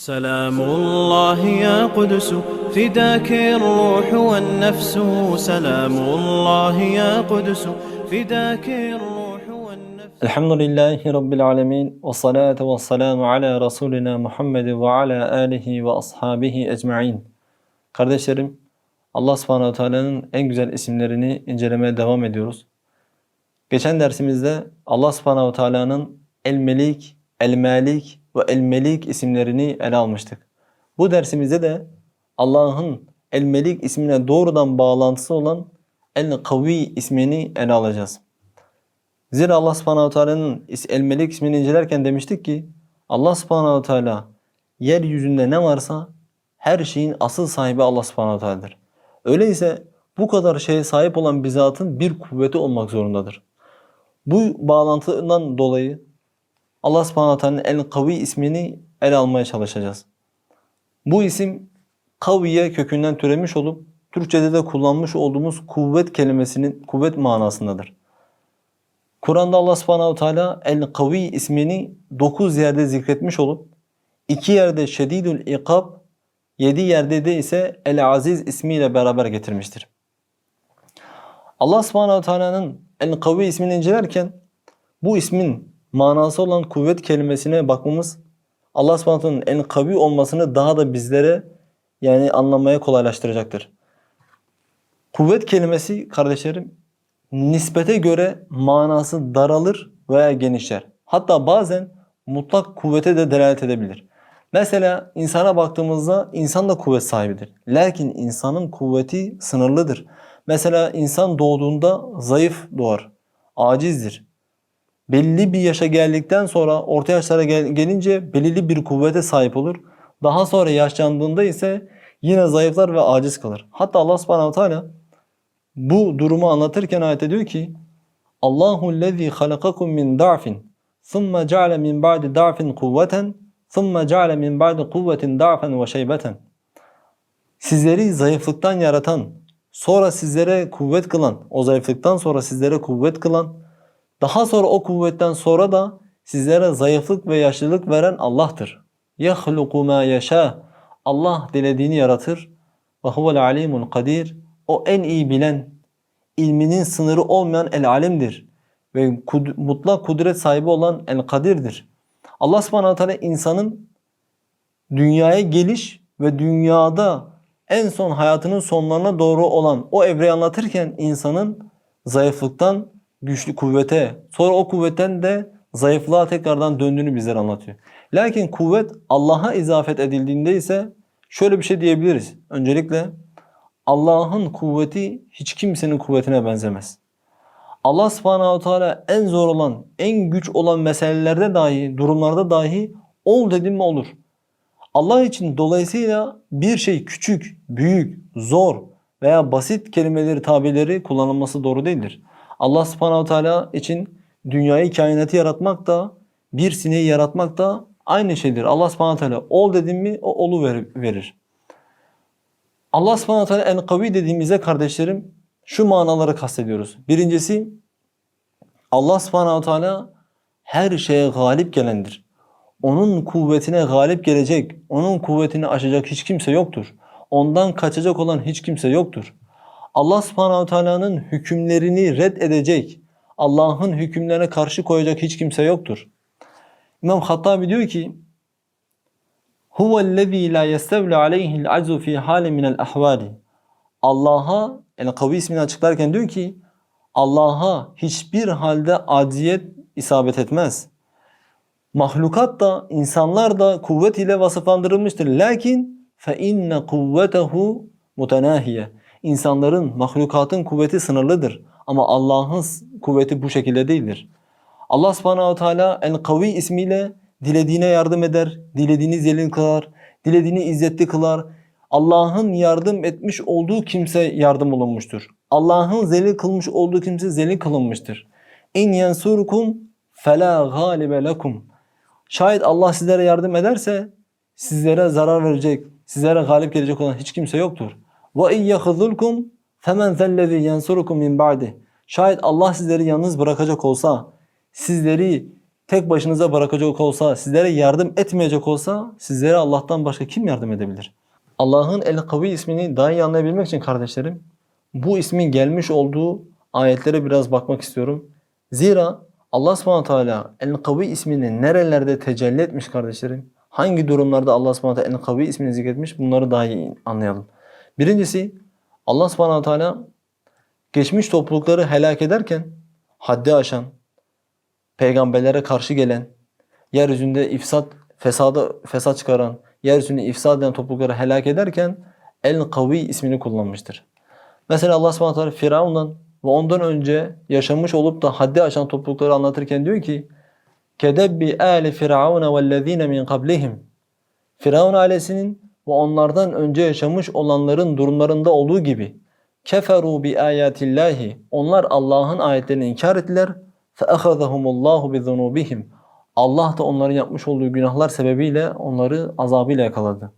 سلام الله يا قدس فداك الروح والنفس سلام الله يا قدس فداك الروح والنفس Elhamdülillahi Rabbil alemin ve salatu ve selamu ala Resulina Muhammed ve ala alihi ve ashabihi ecma'in. Kardeşlerim, Allah subhanahu teala'nın en güzel isimlerini incelemeye devam ediyoruz. Geçen dersimizde Allah subhanahu teala'nın El-Melik, El-Malik ve El-Melik isimlerini ele almıştık. Bu dersimizde de Allah'ın El-Melik ismine doğrudan bağlantısı olan El-Kavi ismini ele alacağız. Zira Allah subhanahu teala'nın El-Melik ismini incelerken demiştik ki Allah subhanahu teala yeryüzünde ne varsa her şeyin asıl sahibi Allah subhanahu teala'dır. Öyleyse bu kadar şeye sahip olan bir zatın bir kuvveti olmak zorundadır. Bu bağlantıdan dolayı Allah subhanahu teala'nın El-Kavi ismini ele almaya çalışacağız. Bu isim kaviye kökünden türemiş olup Türkçede de kullanmış olduğumuz kuvvet kelimesinin kuvvet manasındadır. Kur'an'da Allah subhanahu teala El-Kavi ismini 9 yerde zikretmiş olup 2 yerde Şedidül İkab, 7 yerde de ise El-Aziz ismiyle beraber getirmiştir. Allah subhanahu teala'nın El-Kavi ismini incelerken bu ismin manası olan kuvvet kelimesine bakmamız Allah subhanahu teala'nın El-Kavi olmasını daha da bizlere yani anlamaya kolaylaştıracaktır. Kuvvet kelimesi kardeşlerim nispete göre manası daralır veya genişler. Hatta bazen mutlak kuvvete de delalet edebilir. Mesela insana baktığımızda insan da kuvvet sahibidir. Lakin insanın kuvveti sınırlıdır. Mesela insan doğduğunda zayıf doğar, acizdir. Belli bir yaşa geldikten sonra orta yaşlara gel- gelince belirli bir kuvvete sahip olur. Daha sonra yaşlandığında ise yine zayıflar ve aciz kalır. Hatta Allah subhanahu teala bu durumu anlatırken ayette diyor ki Allahu lezî halakakum min da'fin thumma ceale min ba'di da'fin kuvveten thumma ceale min ba'di kuvvetin da'fen ve şeybeten Sizleri zayıflıktan yaratan, sonra sizlere kuvvet kılan, o zayıflıktan sonra sizlere kuvvet kılan, daha sonra o kuvvetten sonra da sizlere zayıflık ve yaşlılık veren Allah'tır. يَخْلُقُ مَا يَشَاءُ Allah dilediğini yaratır. وَهُوَ الْعَلِيمُ الْقَدِيرُ O en iyi bilen, ilminin sınırı olmayan el-alimdir. Ve kud- mutlak kudret sahibi olan el-kadirdir. Allah subhanahu teala insanın dünyaya geliş ve dünyada en son hayatının sonlarına doğru olan o evreyi anlatırken insanın zayıflıktan güçlü kuvvete, sonra o kuvvetten de zayıflığa tekrardan döndüğünü bizlere anlatıyor. Lakin kuvvet Allah'a izafet edildiğinde ise şöyle bir şey diyebiliriz. Öncelikle Allah'ın kuvveti hiç kimsenin kuvvetine benzemez. Allah subhanahu teala en zor olan, en güç olan meselelerde dahi, durumlarda dahi ol dedim mi olur. Allah için dolayısıyla bir şey küçük, büyük, zor veya basit kelimeleri, tabirleri kullanılması doğru değildir. Allah subhanahu teala için dünyayı, kainatı yaratmak da, bir sineği yaratmak da aynı şeydir. Allah subhanahu teala ol dedim mi o olu ver- verir. Allah subhanahu teala en kavi dediğimizde kardeşlerim şu manaları kastediyoruz. Birincisi Allah subhanahu teala her şeye galip gelendir. Onun kuvvetine galip gelecek, onun kuvvetini aşacak hiç kimse yoktur. Ondan kaçacak olan hiç kimse yoktur. Allah subhanahu teala'nın hükümlerini red edecek, Allah'ın hükümlerine karşı koyacak hiç kimse yoktur. İmam Hattabi diyor ki Huvellezî lâ yestevli aleyhil aczü fî hâle minel ahvâli. Allah'a, yani kavi ismini açıklarken diyor ki Allah'a hiçbir halde aciyet isabet etmez. Mahlukat da insanlar da kuvvet ile vasıflandırılmıştır. Lakin fe inne kuvvetehu. İnsanların, mahlukatın kuvveti sınırlıdır. Ama Allah'ın kuvveti bu şekilde değildir. Allah subhanahu teala el-kavi ismiyle dilediğine yardım eder, dilediğini zelil kılar, dilediğini izzetli kılar. Allah'ın yardım etmiş olduğu kimse yardım olunmuştur. Allah'ın zelil kılmış olduğu kimse zelil kılınmıştır. İn yensurkum fela galibe lekum. Şayet Allah sizlere yardım ederse sizlere zarar verecek, sizlere galip gelecek olan hiç kimse yoktur. Ve in yakhzulkum femen zellezî yensurukum min ba'di. Şayet Allah sizleri yalnız bırakacak olsa, sizleri tek başınıza bırakacak olsa, sizlere yardım etmeyecek olsa sizlere Allah'tan başka kim yardım edebilir? Allah'ın El-Kavi ismini daha iyi anlayabilmek için kardeşlerim bu ismin gelmiş olduğu ayetlere biraz bakmak istiyorum. Zira Allah subhanahu teala El-Kavi ismini nerelerde tecelli etmiş kardeşlerim? Hangi durumlarda Allah subhanahu teala El-Kavi ismini zikretmiş? Bunları daha iyi anlayalım. Birincisi Allah subhanahu teala geçmiş toplulukları helak ederken haddi aşan, peygamberlere karşı gelen, yeryüzünde ifsat, fesada, fesat çıkaran, yeryüzünde ifsad eden toplulukları helak ederken El-Kavi ismini kullanmıştır. Mesela Allah subhanahu teala Firavun'dan ve ondan önce yaşamış olup da haddi aşan toplulukları anlatırken diyor ki Kedebbi ali firavuna vellezine min qablihim Firavun ailesinin ve onlardan önce yaşamış olanların durumlarında olduğu gibi keferu bi ayatillahi onlar Allah'ın ayetlerini inkar ettiler fe ahazahumullahu bi zunubihim Allah da onların yapmış olduğu günahlar sebebiyle onları azabıyla yakaladı.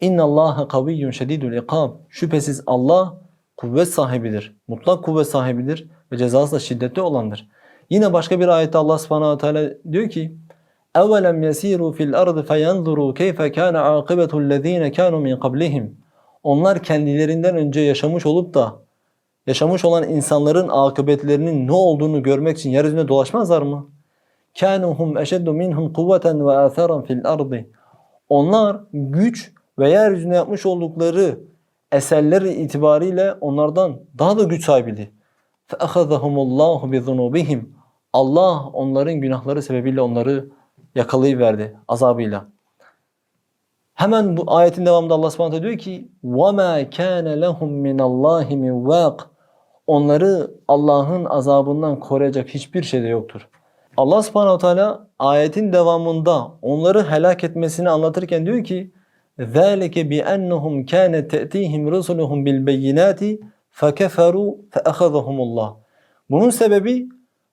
İnna Allaha kaviyyun şedidul ikab. Şüphesiz Allah kuvvet sahibidir. Mutlak kuvvet sahibidir ve cezası da şiddetli olandır. Yine başka bir ayette Allah Subhanahu Teala diyor ki: "Evelem yesiru fil ardı feyanzuru keyfe kana akibetu'l lezine kanu min qablihim." Onlar kendilerinden önce yaşamış olup da yaşamış olan insanların akıbetlerinin ne olduğunu görmek için yeryüzünde dolaşmazlar mı? Kanuhum eşeddu minhum kuvveten ve atharan fil ardı. Onlar güç ve yeryüzünde yapmış oldukları eserleri itibariyle onlardan daha da güç sahibiydi. فَأَخَذَهُمُ اللّٰهُ بِذُنُوبِهِمْ Allah onların günahları sebebiyle onları yakalayıverdi azabıyla. Hemen bu ayetin devamında Allah Subhanahu diyor ki: "Vema kana lehum min Allahi min vaq." Onları Allah'ın azabından koruyacak hiçbir şey de yoktur. Allah Subhanahu Teala ayetin devamında onları helak etmesini anlatırken diyor ki: "Zalike bi ennehum kanet te'tihim rusuluhum bil beyinati fekeferu feahazahumullah." Bunun sebebi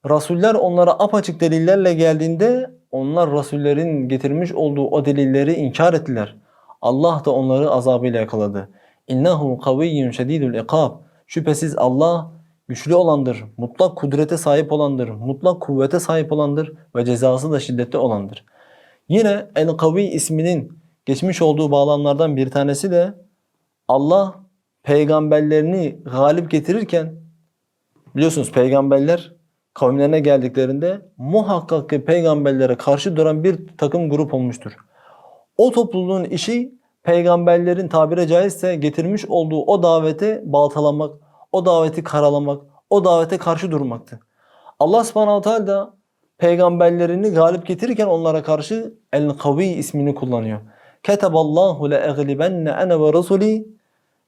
Resuller onlara apaçık delillerle geldiğinde onlar Rasullerin getirmiş olduğu o delilleri inkar ettiler. Allah da onları azabıyla yakaladı. İnnehu kaviyyun şedidul ikab. Şüphesiz Allah güçlü olandır, mutlak kudrete sahip olandır, mutlak kuvvete sahip olandır ve cezası da şiddetli olandır. Yine El-Kavi isminin geçmiş olduğu bağlamlardan bir tanesi de Allah peygamberlerini galip getirirken biliyorsunuz peygamberler kavimlerine geldiklerinde muhakkak ki peygamberlere karşı duran bir takım grup olmuştur. O topluluğun işi peygamberlerin tabire caizse getirmiş olduğu o davete baltalamak, o daveti karalamak, o davete karşı durmaktı. Allah subhanahu teala da peygamberlerini galip getirirken onlara karşı El-Kavi ismini kullanıyor. Keteballahu le eglibenne ene ve rusuli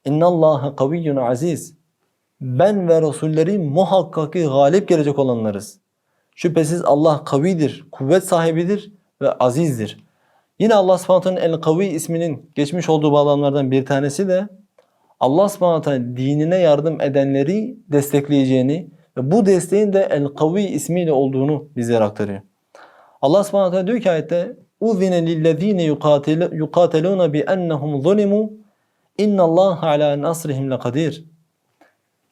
innallaha kaviyyun aziz Ben ve Resulleri muhakkak ki galip gelecek olanlarız. Şüphesiz Allah kavidir, kuvvet sahibidir ve azizdir. Yine Allah subhanahu El-Kavi isminin geçmiş olduğu bağlamlardan bir tanesi de Allah subhanahu dinine yardım edenleri destekleyeceğini ve bu desteğin de El-Kavi ismiyle olduğunu bizlere aktarıyor. Allah subhanahu diyor ki ayette اُذِنَ لِلَّذ۪ينَ يُقَاتَلُونَ بِأَنَّهُمْ ظُلِمُوا اِنَّ اللّٰهَ عَلَى نَصْرِهِمْ لَقَدِيرٌ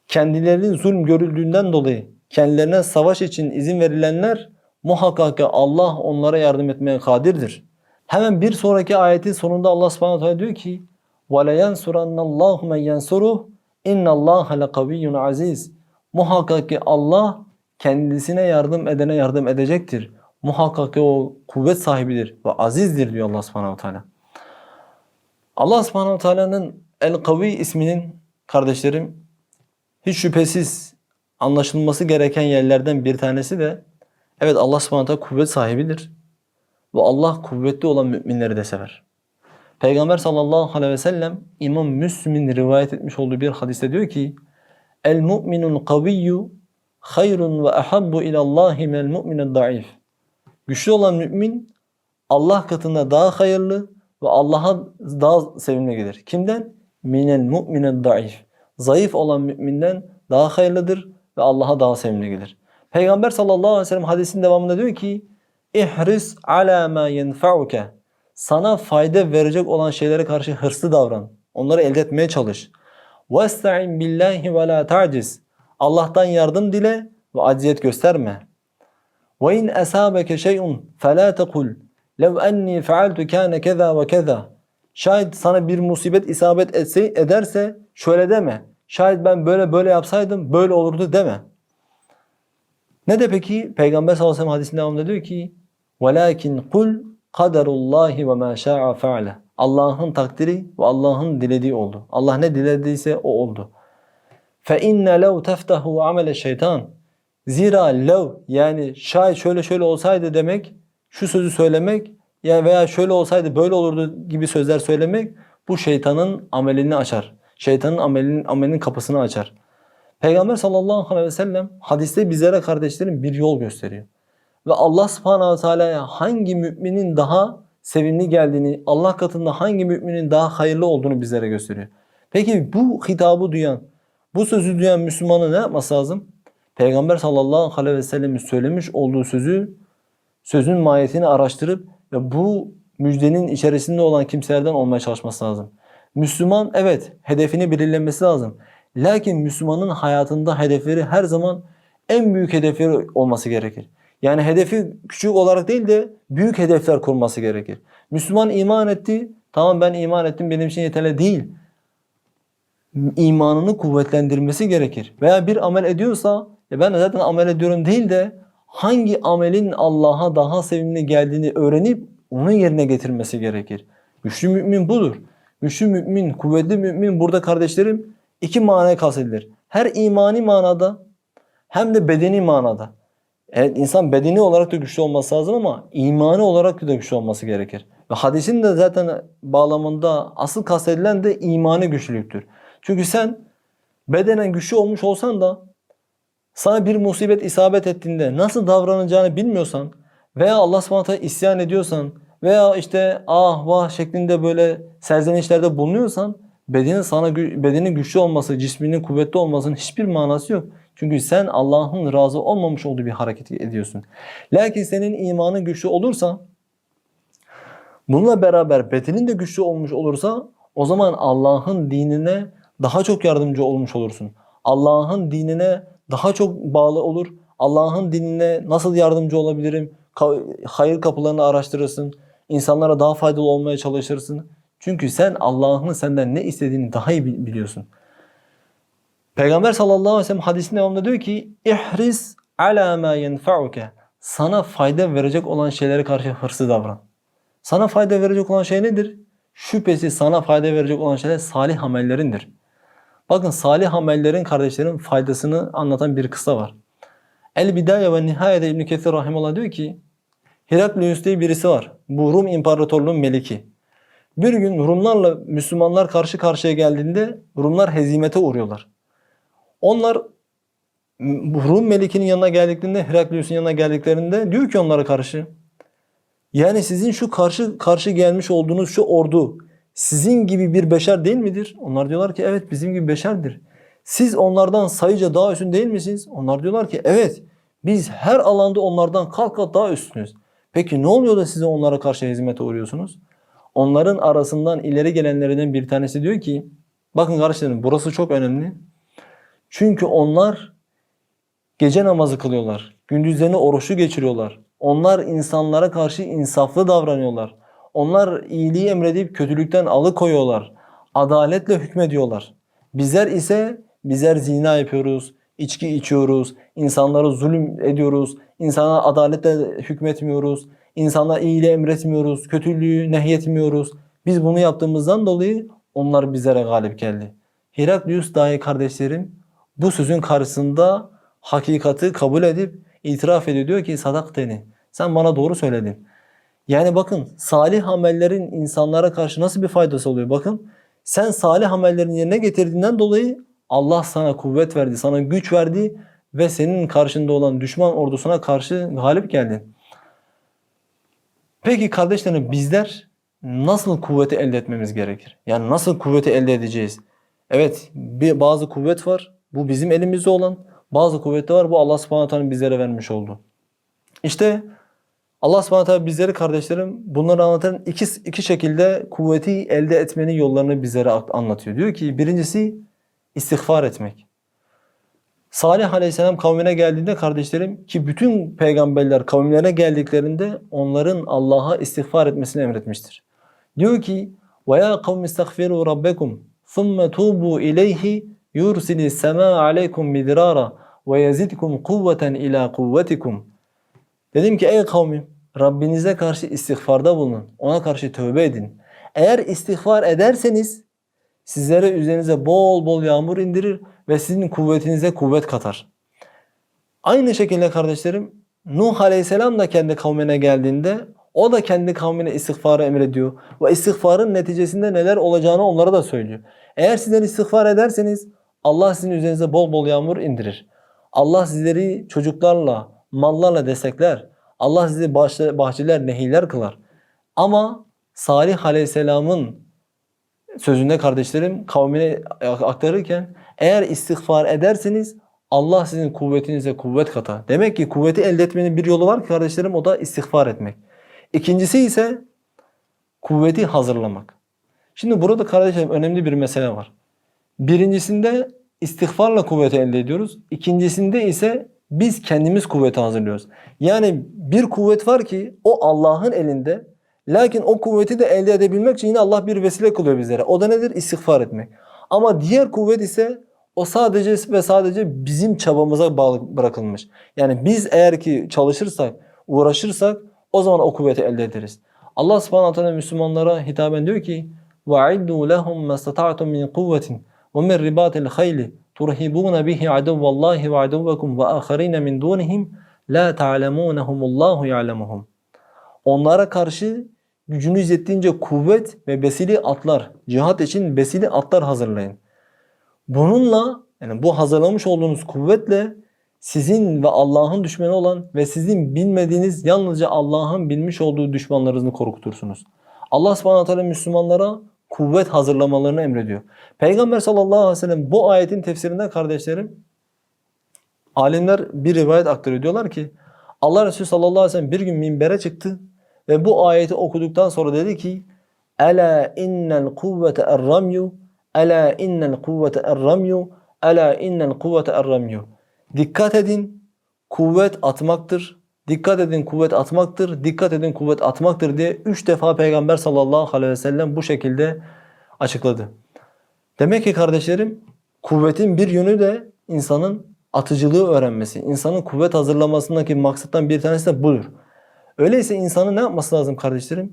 Kendilerinin zulm görüldüğünden dolayı kendilerine savaş için izin verilenler muhakkak ki Allah onlara yardım etmeye kadirdir. Hemen bir sonraki ayetin sonunda Allah subhanahu teala diyor ki وَلَيَنْسُرَنَّ اللّٰهُ مَنْ يَنْسُرُهُ اِنَّ اللّٰهَ لَقَوِيٌّ aziz. Muhakkak ki Allah kendisine yardım edene yardım edecektir. Muhakkak ki o kuvvet sahibidir ve azizdir diyor Allah subhanahu teala. Allah subhanahu teala'nın El-Kavi isminin kardeşlerim hiç şüphesiz anlaşılması gereken yerlerden bir tanesi de evet Allah subhanahu kuvvet sahibidir ve Allah kuvvetli olan müminleri de sever. Peygamber sallallahu aleyhi ve sellem İmam Müslim'in rivayet etmiş olduğu bir hadiste diyor ki El mu'minul kaviyyu hayrun ve ahabbu ilallahi minel mu'mined daif. Güçlü olan mümin Allah katında daha hayırlı ve Allah'a daha sevimli gelir. Kimden? Minel mu'mined daif zayıf olan müminden daha hayırlıdır ve Allah'a daha sevimli gelir. Peygamber sallallahu aleyhi ve sellem hadisin devamında diyor ki İhris ala ma yenfa'uke sana fayda verecek olan şeylere karşı hırslı davran. Onları elde etmeye çalış. Vesta'in billahi ve la ta'ciz. Allah'tan yardım dile ve aciziyet gösterme. Ve in esabeke şey'un fe la tekul lev enni fealtu kana keza ve keza. Şayet sana bir musibet isabet etse, ederse şöyle deme. Şayet ben böyle böyle yapsaydım böyle olurdu deme. Ne de peki? Peygamber sallallahu aleyhi ve sellem hadisinde devamında diyor ki وَلَاكِنْ قُلْ قَدَرُ اللّٰهِ وَمَا شَاءَ فَعَلَ Allah'ın takdiri ve Allah'ın dilediği oldu. Allah ne dilediyse o oldu. فَاِنَّ لَوْ تَفْتَهُ عَمَلَ şeytan Zira lev yani şayet şöyle şöyle olsaydı demek, şu sözü söylemek ya veya şöyle olsaydı böyle olurdu gibi sözler söylemek bu şeytanın amelini açar. Şeytanın amelinin amelinin kapısını açar. Peygamber sallallahu aleyhi ve sellem hadiste bizlere kardeşlerim bir yol gösteriyor. Ve Allah subhanahu teala'ya hangi müminin daha sevimli geldiğini, Allah katında hangi müminin daha hayırlı olduğunu bizlere gösteriyor. Peki bu hitabı duyan, bu sözü duyan Müslümanın ne yapması lazım? Peygamber sallallahu aleyhi ve sellemin söylemiş olduğu sözü, sözün mahiyetini araştırıp ve bu müjdenin içerisinde olan kimselerden olmaya çalışması lazım. Müslüman evet hedefini belirlemesi lazım. Lakin Müslümanın hayatında hedefleri her zaman en büyük hedefleri olması gerekir. Yani hedefi küçük olarak değil de büyük hedefler kurması gerekir. Müslüman iman etti. Tamam ben iman ettim benim için yeterli değil. İmanını kuvvetlendirmesi gerekir. Veya bir amel ediyorsa ya ben zaten amel ediyorum değil de hangi amelin Allah'a daha sevimli geldiğini öğrenip onu yerine getirmesi gerekir. Güçlü mümin budur. Güçlü mümin, kuvvetli mümin burada kardeşlerim iki manaya kastedilir. Her imani manada hem de bedeni manada. Evet insan bedeni olarak da güçlü olması lazım ama imani olarak da güçlü olması gerekir. Ve hadisin de zaten bağlamında asıl kastedilen de imani güçlülüktür. Çünkü sen bedenen güçlü olmuş olsan da sana bir musibet isabet ettiğinde nasıl davranacağını bilmiyorsan veya Allah subhanahu isyan ediyorsan veya işte ah vah şeklinde böyle serzenişlerde bulunuyorsan bedenin sana bedenin güçlü olması, cisminin kuvvetli olmasının hiçbir manası yok. Çünkü sen Allah'ın razı olmamış olduğu bir hareket ediyorsun. Lakin senin imanın güçlü olursa bununla beraber bedenin de güçlü olmuş olursa o zaman Allah'ın dinine daha çok yardımcı olmuş olursun. Allah'ın dinine daha çok bağlı olur. Allah'ın dinine nasıl yardımcı olabilirim? Hayır kapılarını araştırırsın. İnsanlara daha faydalı olmaya çalışırsın. Çünkü sen Allah'ın senden ne istediğini daha iyi biliyorsun. Peygamber sallallahu aleyhi ve sellem hadisinde devamında diyor ki ihris ala ma yenfa'uke sana fayda verecek olan şeylere karşı hırslı davran. Sana fayda verecek olan şey nedir? Şüphesiz sana fayda verecek olan şeyler salih amellerindir. Bakın salih amellerin kardeşlerin faydasını anlatan bir kısa var. El Bidaye ve Nihaye'de İbn Kesir rahimehullah diyor ki Heraklius diye birisi var. Bu Rum İmparatorluğu'nun meliki. Bir gün Rumlarla Müslümanlar karşı karşıya geldiğinde Rumlar hezimete uğruyorlar. Onlar Rum melikinin yanına geldiklerinde, Heraklius'un yanına geldiklerinde diyor ki onlara karşı yani sizin şu karşı karşı gelmiş olduğunuz şu ordu sizin gibi bir beşer değil midir? Onlar diyorlar ki evet bizim gibi beşerdir. Siz onlardan sayıca daha üstün değil misiniz? Onlar diyorlar ki evet biz her alanda onlardan kalk kat daha üstünüz. Peki ne oluyor da size onlara karşı hizmete uğruyorsunuz? Onların arasından ileri gelenlerden bir tanesi diyor ki bakın kardeşlerim burası çok önemli. Çünkü onlar gece namazı kılıyorlar. Gündüzlerini oruçlu geçiriyorlar. Onlar insanlara karşı insaflı davranıyorlar. Onlar iyiliği emredip kötülükten alıkoyuyorlar. Adaletle hükmediyorlar. Bizler ise bizler zina yapıyoruz, içki içiyoruz, insanlara zulüm ediyoruz, insana adaletle hükmetmiyoruz, insana iyiliği emretmiyoruz, kötülüğü nehyetmiyoruz. Biz bunu yaptığımızdan dolayı onlar bizlere galip geldi. Heraklius dahi kardeşlerim bu sözün karşısında hakikati kabul edip itiraf ediyor diyor ki sadak teni. Sen bana doğru söyledin. Yani bakın salih amellerin insanlara karşı nasıl bir faydası oluyor bakın. Sen salih amellerin yerine getirdiğinden dolayı Allah sana kuvvet verdi, sana güç verdi ve senin karşında olan düşman ordusuna karşı galip geldin. Peki kardeşlerim bizler nasıl kuvveti elde etmemiz gerekir? Yani nasıl kuvveti elde edeceğiz? Evet bir, bazı kuvvet var. Bu bizim elimizde olan. Bazı kuvveti var. Bu Allah subhanahu teala bizlere vermiş oldu. İşte Allah subhanahu teala bizleri kardeşlerim bunları anlatan iki, iki şekilde kuvveti elde etmenin yollarını bizlere anlatıyor. Diyor ki birincisi istiğfar etmek. Salih Aleyhisselam kavmine geldiğinde kardeşlerim ki bütün peygamberler kavimlerine geldiklerinde onların Allah'a istiğfar etmesini emretmiştir. Diyor ki وَيَا قَوْمِ اسْتَغْفِرُوا رَبَّكُمْ ثُمَّ تُوبُوا إِلَيْهِ يُرْسِلِ السَّمَاءَ عَلَيْكُمْ مِدْرَارًا وَيَزِدْكُمْ قُوَّةً إِلَى قُوَّتِكُمْ Dedim ki ey kavmim Rabbinize karşı istiğfarda bulunun. Ona karşı tövbe edin. Eğer istiğfar ederseniz sizlere üzerinize bol bol yağmur indirir ve sizin kuvvetinize kuvvet katar. Aynı şekilde kardeşlerim Nuh Aleyhisselam da kendi kavmine geldiğinde o da kendi kavmine istiğfarı emrediyor. Ve istiğfarın neticesinde neler olacağını onlara da söylüyor. Eğer sizler istiğfar ederseniz Allah sizin üzerinize bol bol yağmur indirir. Allah sizleri çocuklarla, mallarla destekler. Allah sizi bahçe- bahçeler, nehirler kılar. Ama Salih Aleyhisselam'ın sözünde kardeşlerim kavmine aktarırken eğer istiğfar ederseniz Allah sizin kuvvetinize kuvvet katar. Demek ki kuvveti elde etmenin bir yolu var kardeşlerim o da istiğfar etmek. İkincisi ise kuvveti hazırlamak. Şimdi burada kardeşlerim önemli bir mesele var. Birincisinde istiğfarla kuvveti elde ediyoruz. İkincisinde ise biz kendimiz kuvveti hazırlıyoruz. Yani bir kuvvet var ki o Allah'ın elinde. Lakin o kuvveti de elde edebilmek için yine Allah bir vesile kılıyor bizlere. O da nedir? İstiğfar etmek. Ama diğer kuvvet ise o sadece ve sadece bizim çabamıza bağlı bırakılmış. Yani biz eğer ki çalışırsak, uğraşırsak o zaman o kuvveti elde ederiz. Allah subhanahu teala Müslümanlara hitaben diyor ki وَاِدُّوا لَهُمْ مَا اسْتَطَعْتُمْ مِنْ قُوَّةٍ وَمِنْ رِبَاطِ الْخَيْلِ تُرْهِبُونَ بِهِ عَدُوَّ اللّٰهِ وَعَدُوَّكُمْ وَآخَرِينَ مِنْ دُونِهِمْ لَا تَعْلَمُونَهُمُ اللّٰهُ يَعْلَمُهُمْ Onlara karşı gücünüz yettiğince kuvvet ve besili atlar, cihat için besili atlar hazırlayın. Bununla yani bu hazırlamış olduğunuz kuvvetle sizin ve Allah'ın düşmanı olan ve sizin bilmediğiniz yalnızca Allah'ın bilmiş olduğu düşmanlarınızı korkutursunuz. Allah subhanahu teala Müslümanlara kuvvet hazırlamalarını emrediyor. Peygamber sallallahu aleyhi ve sellem bu ayetin tefsirinde kardeşlerim alimler bir rivayet aktarıyor. Diyorlar ki Allah Resulü sallallahu aleyhi ve sellem bir gün minbere çıktı ve bu ayeti okuduktan sonra dedi ki Ela innel kuvvete er-ramyu Ela innel kuvvete er-ramyu Ela innel kuvvete er-ramyu Dikkat edin kuvvet atmaktır. Dikkat edin kuvvet atmaktır. Dikkat edin kuvvet atmaktır diye üç defa Peygamber sallallahu aleyhi ve sellem bu şekilde açıkladı. Demek ki kardeşlerim kuvvetin bir yönü de insanın atıcılığı öğrenmesi. insanın kuvvet hazırlamasındaki maksattan bir tanesi de budur. Öyleyse insanın ne yapması lazım kardeşlerim?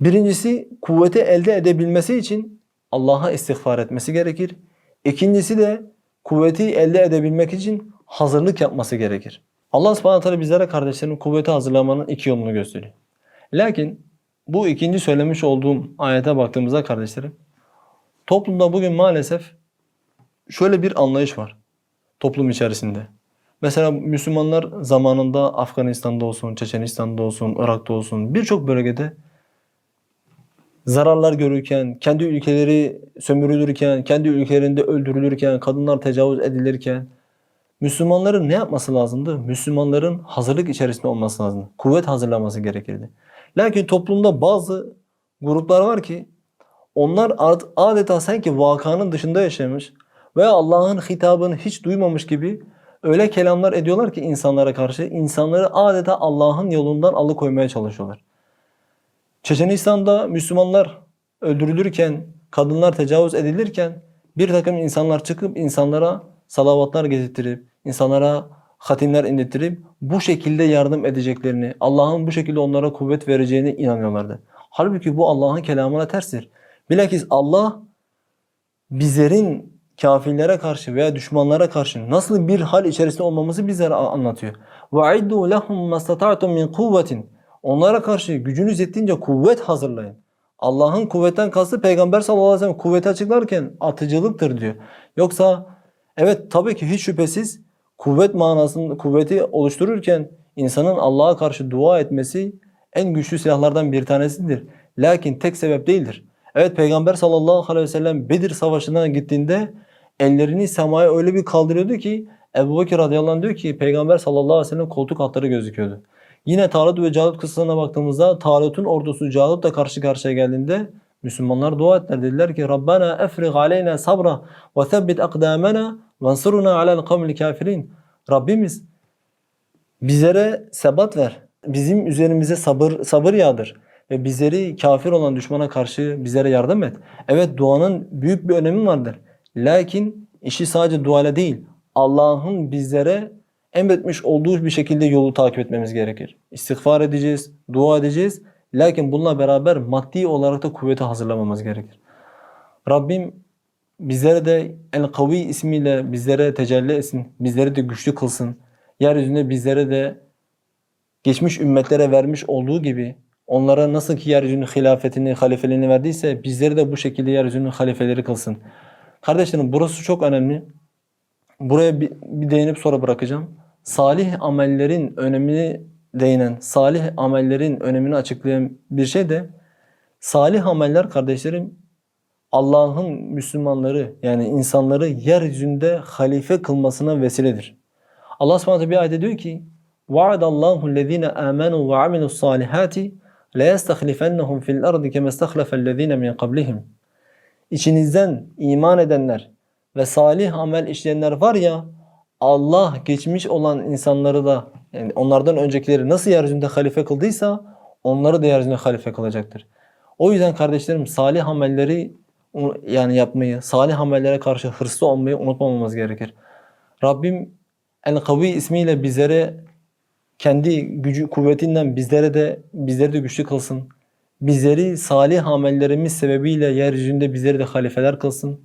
Birincisi kuvveti elde edebilmesi için Allah'a istiğfar etmesi gerekir. İkincisi de kuvveti elde edebilmek için hazırlık yapması gerekir. Allah subhanahu teala bizlere kardeşlerin kuvveti hazırlamanın iki yolunu gösteriyor. Lakin bu ikinci söylemiş olduğum ayete baktığımızda kardeşlerim toplumda bugün maalesef şöyle bir anlayış var toplum içerisinde. Mesela Müslümanlar zamanında Afganistan'da olsun, Çeçenistan'da olsun, Irak'ta olsun birçok bölgede zararlar görürken, kendi ülkeleri sömürülürken, kendi ülkelerinde öldürülürken, kadınlar tecavüz edilirken Müslümanların ne yapması lazımdı? Müslümanların hazırlık içerisinde olması lazımdı. Kuvvet hazırlaması gerekirdi. Lakin toplumda bazı gruplar var ki onlar adeta sanki vakanın dışında yaşamış veya Allah'ın hitabını hiç duymamış gibi öyle kelamlar ediyorlar ki insanlara karşı insanları adeta Allah'ın yolundan alıkoymaya çalışıyorlar. Çeçenistan'da Müslümanlar öldürülürken, kadınlar tecavüz edilirken bir takım insanlar çıkıp insanlara salavatlar getirttirip, insanlara hatimler indirttirip bu şekilde yardım edeceklerini, Allah'ın bu şekilde onlara kuvvet vereceğine inanıyorlardı. Halbuki bu Allah'ın kelamına terstir. Bilakis Allah bizlerin kafirlere karşı veya düşmanlara karşı nasıl bir hal içerisinde olmamızı bizlere anlatıyor. وَعِدُّوا لَهُمْ مَسْتَطَعْتُمْ مِنْ قُوَّةٍ Onlara karşı gücünüz yettiğince kuvvet hazırlayın. Allah'ın kuvvetten kastı Peygamber sallallahu aleyhi ve sellem kuvveti açıklarken atıcılıktır diyor. Yoksa evet tabii ki hiç şüphesiz kuvvet manasında kuvveti oluştururken insanın Allah'a karşı dua etmesi en güçlü silahlardan bir tanesidir. Lakin tek sebep değildir. Evet Peygamber sallallahu aleyhi ve sellem Bedir Savaşı'na gittiğinde ellerini semaya öyle bir kaldırıyordu ki Ebu Bekir radıyallahu anh diyor ki Peygamber sallallahu aleyhi ve sellem koltuk altları gözüküyordu. Yine Talut ve Calut kıssasına baktığımızda Talut'un ordusu Calut'la karşı karşıya geldiğinde Müslümanlar dua ettiler. Dediler ki Rabbana efrig aleyna sabra ve thabbit akdamena ve ansurna alel kavmil kafirin. Rabbimiz bizlere sebat ver. Bizim üzerimize sabır sabır yağdır ve bizleri kafir olan düşmana karşı bizlere yardım et. Evet duanın büyük bir önemi vardır. Lakin işi sadece duayla değil, Allah'ın bizlere emretmiş olduğu bir şekilde yolu takip etmemiz gerekir. İstiğfar edeceğiz, dua edeceğiz. Lakin bununla beraber maddi olarak da kuvveti hazırlamamız gerekir. Rabbim bizlere de El-Kavi ismiyle bizlere tecelli etsin. Bizleri de güçlü kılsın. Yeryüzünde bizlere de geçmiş ümmetlere vermiş olduğu gibi onlara nasıl ki yeryüzünün hilafetini, halifeliğini verdiyse bizleri de bu şekilde yeryüzünün halifeleri kılsın. Kardeşlerim burası çok önemli. Buraya bir, bir değinip sonra bırakacağım Salih amellerin önemini değinen, salih amellerin önemini açıklayan bir şey de salih ameller kardeşlerim Allah'ın Müslümanları yani insanları yeryüzünde halife kılmasına vesiledir. Allah subhanahu teala bir ayette diyor ki وَعَدَ اللّٰهُ الَّذ۪ينَ آمَنُوا وَعَمِلُوا الصَّالِحَاتِ لَيَسْتَخْلِفَنَّهُمْ فِي الْأَرْضِ كَمَا اسْتَخْلَفَ الَّذ۪ينَ مِنْ قَبْلِهِمْ İçinizden iman edenler ve salih amel işleyenler var ya Allah geçmiş olan insanları da yani onlardan öncekileri nasıl yeryüzünde halife kıldıysa onları da yeryüzünde halife kılacaktır. O yüzden kardeşlerim salih amelleri yani yapmayı, salih amellere karşı hırslı olmayı unutmamamız gerekir. Rabbim El-Kavi ismiyle bizlere kendi gücü kuvvetinden bizlere de bizleri de güçlü kılsın. Bizleri salih amellerimiz sebebiyle yeryüzünde bizleri de halifeler kılsın.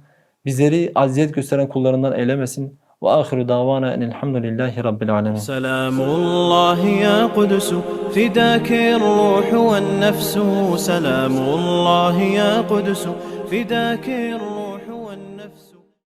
Bizleri aziyet gösteren kullarından eylemesin. Ve ahiru davana enelhamdülillahi rabbil alemin. سلام الله يا قدس فداك الروح والنفس سلام الله يا قدس فداك الروح